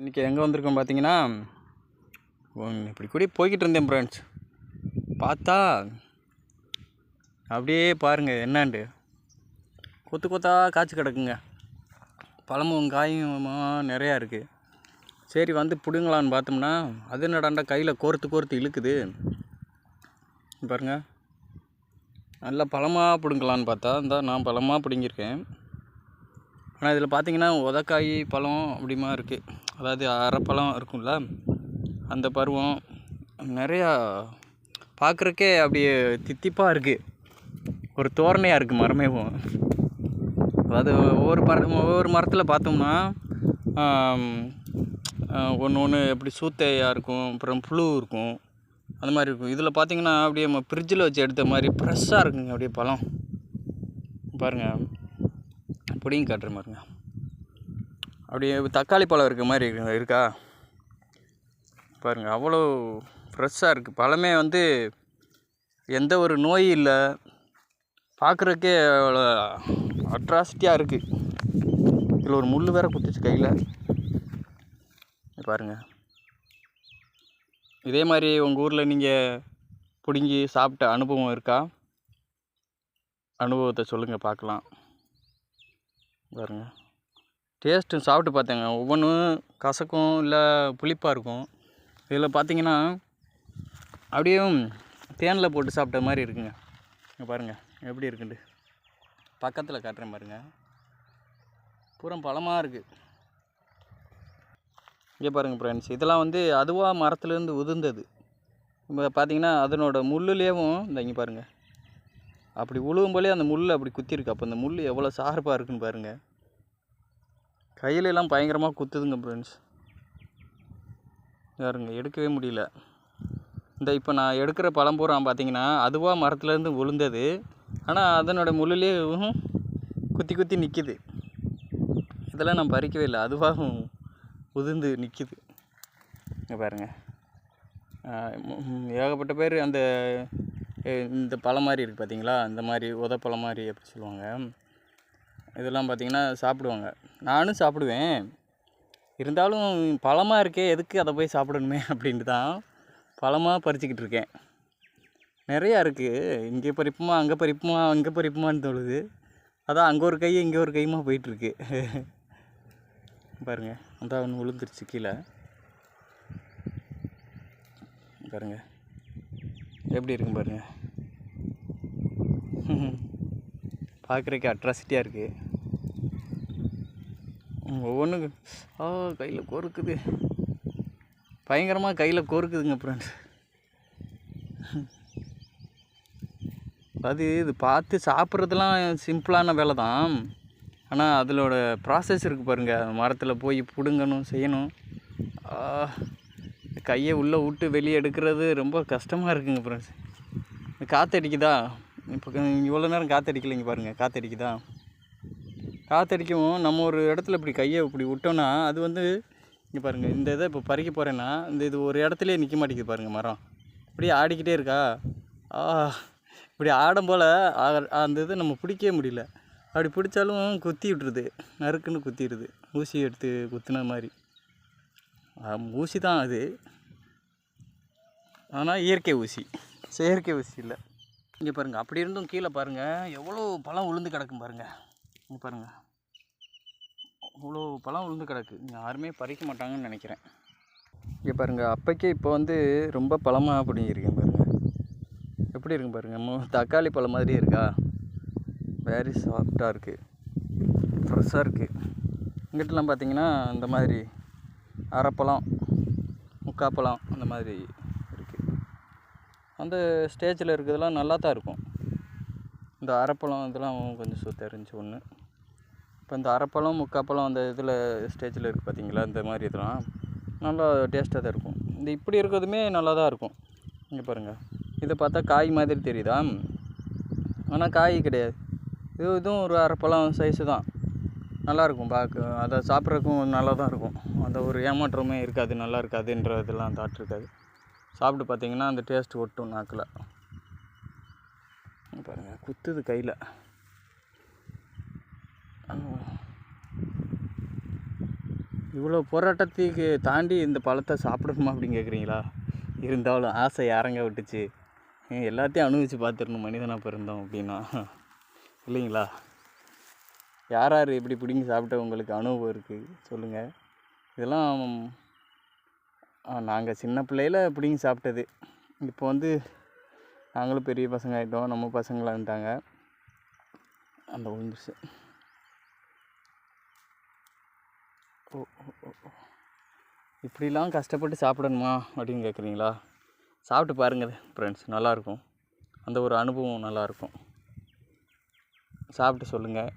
இன்றைக்கி எங்கே வந்திருக்கோம் பார்த்தீங்கன்னா இப்படி கூட போய்கிட்டு இருந்தேன் ஃப்ரெண்ட்ஸ் பார்த்தா அப்படியே பாருங்கள் என்னாண்டு? கொத்து கொத்தா காய்ச்சி கிடக்குங்க. பழமும் காயும் நிறையா இருக்குது சரி வந்து பிடுங்களான்னு பார்த்தோம்னா அது என்னடாண்டா கையில் கோர்த்து கோர்த்து இழுக்குது. பாருங்க. நல்லா பழமாக பிடுங்கலான்னு பார்த்தா இந்த நான் பழமாக பிடுங்கியிருக்கேன். ஆனால் இதில் பார்த்தீங்கன்னா உதக்காய் பழம் அப்படிமா இருக்குது அதாவது அரைப்பழம் இருக்கும்ல அந்த பருவம் நிறையா பார்க்குறக்கே அப்படியே தித்திப்பாக இருக்குது ஒரு தோரணையாக இருக்குது மரமேவும். அதாவது ஒவ்வொரு மர ஒவ்வொரு மரத்தில் பார்த்தோம்னா ஒன்று ஒன்று எப்படி சூத்தையாக இருக்கும் அப்புறம் புழு இருக்கும் அந்த மாதிரி இருக்கும். இதில் பார்த்தீங்கன்னா அப்படியே நம்ம ஃப்ரிட்ஜில் வச்சு எடுத்த மாதிரி ஃப்ரெஷ்ஷாக இருக்குங்க அப்படியே பழம். பாருங்கள் அப்படியும் காட்டுற மாதிரிங்க. அப்படியே தக்காளி பழம் இருக்க மாதிரி இருக்கு இருக்கா? பாருங்கள் அவ்வளோ ஃப்ரெஷ்ஷாக இருக்குது பழமே வந்து எந்த ஒரு நோய் இல்லை. பார்க்குறக்கே அவ்வளோ அட்ராசிட்டியாக இருக்குது இதில் ஒரு முள் வேற குத்துச்சு கையில். பாருங்கள் இதே மாதிரி உங்கள் ஊரில் நீங்கள் பிடுங்கி சாப்பிட்ட அனுபவம் இருக்கா? அனுபவத்தை சொல்லுங்கள் பார்க்கலாம் பாருங்கள் டேஸ்ட்டு சாப்பிட்டு பார்த்தேங்க. ஒவ்வொன்றும் கசக்கும் இல்லை புளிப்பாக இருக்கும். இதில் பார்த்தீங்கன்னா அப்படியே தேனில் போட்டு சாப்பிட்ட மாதிரி இருக்குங்க. இங்கே பாருங்கள் எப்படி இருக்குண்டு பக்கத்தில் காட்டுறேன் பாருங்க. பூரா பழமாக இருக்குது இங்கே பாருங்கள் ஃப்ரெண்ட்ஸ் இதெல்லாம் வந்து அதுவாக மரத்துலேருந்து உதிர்ந்தது. இப்போ பார்த்தீங்கன்னா அதனோட முள்ளுலேயும் இந்த இங்கே பாருங்கள் அப்படி உழுவும் போலே அந்த முள் அப்படி குத்திருக்கு அப்போ அந்த முள் எவ்வளோ சார்பாக இருக்குன்னு பாருங்கள் கையில எல்லாம் பயங்கரமாக குத்துதுங்க ஃப்ரெண்ட்ஸ் யாருங்க எடுக்கவே முடியல. இந்த இப்போ நான் எடுக்கிற பழம் பூரா பார்த்தீங்கன்னா அதுவாக மரத்துலேருந்து விழுந்தது ஆனால் அதனோட முள்ளுலேயே குத்தி குத்தி நிற்கிது இதெல்லாம் நான் பறிக்கவே இல்லை அதுவாகவும் உதிர்ந்து நிற்கிது இங்கே பாருங்கள் ஏகப்பட்ட பேர் அந்த இந்த பழம் மாதிரி இருக்குது பார்த்தீங்களா இந்த மாதிரி உதப்பழம் மாதிரி அப்படி சொல்லுவாங்க. இதெல்லாம் பார்த்தீங்கன்னா சாப்பிடுவாங்க. நானும் சாப்பிடுவேன். இருந்தாலும் பழமாக இருக்கே எதுக்கு அதை போய் சாப்பிடணுமே அப்படின்ட்டு தான் பழமாக பறிச்சிக்கிட்டு இருக்கேன். நிறையா இருக்குது இங்கே பறிப்புமா அங்கே பறிப்புமா அங்கே பறிப்புமான்னு தோணுது. அதான் அங்கே ஒரு கை இங்கே ஒரு கையுமா போயிட்டுருக்கு பாருங்கள் அதான் ஒன்று விழுந்துருச்சு கீழே. பாருங்க எப்படி இருக்கும் பாருங்கள் பார்க்குறக்கு அட்ராசிட்டியாக இருக்குது ஒவ்வொன்றும் ஆ கையில் கொறுக்குது பயங்கரமாக கையில் கொறுக்குதுங்க ஃப்ரெண்ட்ஸ் அது இது பார்த்து சாப்பிட்றதுலாம் சிம்பிளான வேலை தான் ஆனால் அதிலோட ப்ராசஸ் இருக்குது பாருங்கள் மரத்தில் போய் பிடுங்கணும் செய்யணும். கையை உள்ளே விட்டு வெளியே எடுக்கிறது ரொம்ப கஷ்டமாக இருக்குங்க ஃப்ரெண்ட்ஸ் காற்றடிக்குதா இப்போ இவ்வளோ நேரம் காற்றடிக்கலைங்க பாருங்கள் காற்றடிக்குதா காற்றடிக்கவும் நம்ம ஒரு இடத்துல இப்படி கையை இப்படி விட்டோன்னா அது வந்து இங்கே பாருங்கள் இந்த இதை இப்போ பறிக்க போகிறேன்னா இந்த இது ஒரு இடத்துலயே நிற்க மாட்டேங்குது பாருங்கள் மரம். இப்படியே ஆடிக்கிட்டே இருக்கா? ஆ இப்படி ஆடும் போல் அந்த இதை நம்ம பிடிக்கவே முடியல. அப்படி பிடிச்சாலும் குத்தி விட்டுருது. நறுக்குன்னு குத்திடுது. ஊசி எடுத்து குத்துன மாதிரி. ஊசி தான் அது. ஆனால் இயற்கை ஊசி. செயற்கை ஊசி இல்லை. இங்கே பாருங்கள் அப்படி இருந்தும் கீழே பாருங்கள் எவ்வளோ பழம் உளுந்து கிடக்கும் பாருங்கள் இங்கே பாருங்கள் அவ்வளோ பழம் உளுந்து கிடக்கு. யாருமே பறிக்க மாட்டாங்கன்னு நினைக்கிறேன். இங்கே பாருங்கள் அப்போக்கே இப்போ வந்து ரொம்ப பழமாக பிடிங்கிருக்கேன் பாருங்கள் எப்படி இருக்கும் பாருங்கள் தக்காளி பழம் மாதிரியே இருக்கா? வெரி சாஃப்டாக இருக்குது ஃப்ரெஷ்ஷாக இருக்குது இங்கிட்டலாம் பார்த்தீங்கன்னா இந்த மாதிரி அரைப்பழம் முக்காப்பழம் அந்த மாதிரி இருக்குது அந்த ஸ்டேஜில் இருக்கிறதெல்லாம் நல்லா தான் இருக்கும். இந்த அரைப்பழம் இதெல்லாம் கொஞ்சம் சுத்த இருந்துச்சு ஒன்று இப்போ இந்த அரைப்பழம் முக்காப்பழம் அந்த இதில் ஸ்டேஜில் இருக்குது பார்த்தீங்களா? இந்த மாதிரி இதெல்லாம் நல்லா டேஸ்ட்டாக தான் இருக்கும். இந்த இப்படி இருக்கிறதுமே நல்லா தான் இருக்கும். இங்கே பாருங்கள் இதை பார்த்தா காய் மாதிரி தெரியுதா? ஆனால் காய் கிடையாது. இது இதுவும் ஒரு அரைப்பழம் சைஸு தான். நல்லாயிருக்கும் பார்க்க. அதை சாப்பிட்றதுக்கும் நல்லா தான் இருக்கும். அந்த ஒரு ஏமாற்றமே இருக்காது நல்லா இருக்காதுன்ற இதெல்லாம் தாட் இருக்காது. சாப்பிட்டு பார்த்தீங்கன்னா அந்த டேஸ்ட் ஒட்டும் நாக்கில். பாருங்கள் குத்துது கையில். இவ்வளோ போராட்டத்துக்கு தாண்டி இந்த பழத்தை சாப்பிடணுமா அப்படின்னு கேட்குறீங்களா இருந்தாலும் ஆசை யாரங்க விட்டுச்சு? எல்லாத்தையும் அனுபவிச்சு பார்த்துடணும். மனிதனாக பிறந்தோம் அப்படின்னா. இல்லைங்களா? யார் யார் இப்படி பிடிங்கி சாப்பிட்ட உங்களுக்கு அனுபவம் இருக்குது சொல்லுங்கள் இதெல்லாம் நாங்கள் சின்ன பிள்ளையில் பிடிங்கி சாப்பிட்டது. இப்போ வந்து நாங்களும் பெரிய பசங்க ஆகிட்டோம் நம்ம பசங்களாக இருந்தாங்க அந்த விழுந்துருச்சு ஓ, ஓ, ஓ. இப்படிலாம் கஷ்டப்பட்டு சாப்பிடணுமா அப்படின்னு கேட்குறீங்களா? சாப்பிட்டு பாருங்கள் ஃப்ரெண்ட்ஸ் நல்லாயிருக்கும். அந்த ஒரு அனுபவம் நல்லாயிருக்கும். சாப்பிட்டு சொல்லுங்கள்.